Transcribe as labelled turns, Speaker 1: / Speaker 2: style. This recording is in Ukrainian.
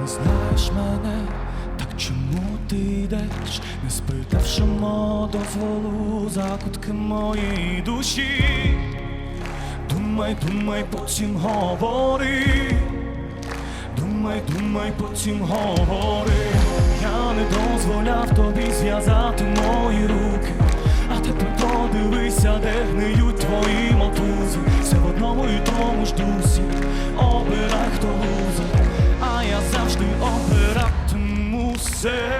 Speaker 1: не знаєш мене, так чому ти йдеш, не спитавши дозволу закутки моєї душі? Думай, думай, потім говори, думай, думай, потім говори, я не дозволяв тобі зв'язати мої руки, а тепер подивися, де гниють твої мотузи, все в одному і тому ж дусі, обирай хто.
Speaker 2: say